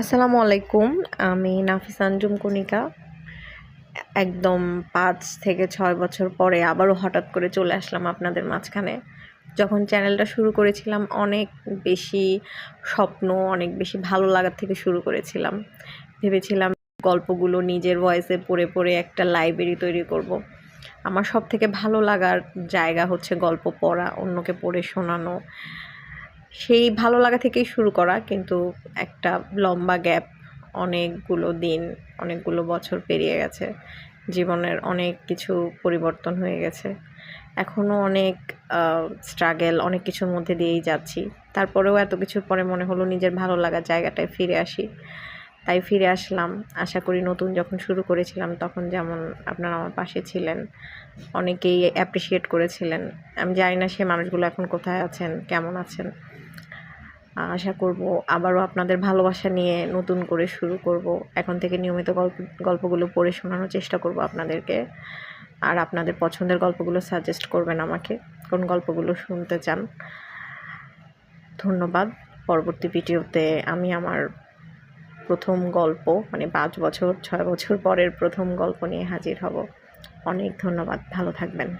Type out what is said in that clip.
আসসালামু আলাইকুম, আমি নাফিস আঞ্জুম একদম পাঁচ থেকে ছয় বছর পরে আবারও হঠাৎ করে চলে আসলাম আপনাদের মাঝখানে। যখন চ্যানেলটা শুরু করেছিলাম, অনেক বেশি স্বপ্ন, অনেক বেশি ভালো লাগার থেকে শুরু করেছিলাম। ভেবেছিলাম গল্পগুলো নিজের ভয়েসে পড়ে পড়ে একটা লাইব্রেরি তৈরি করব। আমার সব থেকে ভালো লাগার জায়গা হচ্ছে গল্প পড়া, অন্যকে পড়ে শোনানো। সেই ভালো লাগা থেকেই শুরু করা, কিন্তু একটা লম্বা গ্যাপ অনেকগুলো দিন, অনেকগুলো বছর পেরিয়ে গেছে। জীবনের অনেক কিছু পরিবর্তন হয়ে গেছে। এখনও অনেক স্ট্রাগেল অনেক কিছুর মধ্যে দিয়েই যাচ্ছি। তারপরেও এত কিছুর পরে মনে হলো নিজের ভালো লাগার জায়গাটায় ফিরে আসি। তাই ফিরে আসলাম। আশা করি নতুন যখন শুরু করেছিলাম, তখন যেমন আপনারা আমার পাশে ছিলেন, অনেকেই অ্যাপ্রিসিয়েট করেছিলেন। আমি জানি না সে মানুষগুলো এখন কোথায় আছেন, কেমন আছেন। আশা করব আবারও আপনাদের ভালোবাসা নিয়ে নতুন করে শুরু করব। এখন থেকে নিয়মিত গল্প, গল্পগুলো পড়ে শোনানোর চেষ্টা করব আপনাদেরকে। আর আপনাদের পছন্দের গল্পগুলো সাজেস্ট করবেন আমাকে, কোন গল্পগুলো শুনতে চান। ধন্যবাদ। পরবর্তী ভিডিওতে আমি আমার প্রথম গল্প মানে পাঁচ বছর, ছয় বছর পরের প্রথম গল্প নিয়ে হাজির হব। অনেক ধন্যবাদ। ভালো থাকবেন।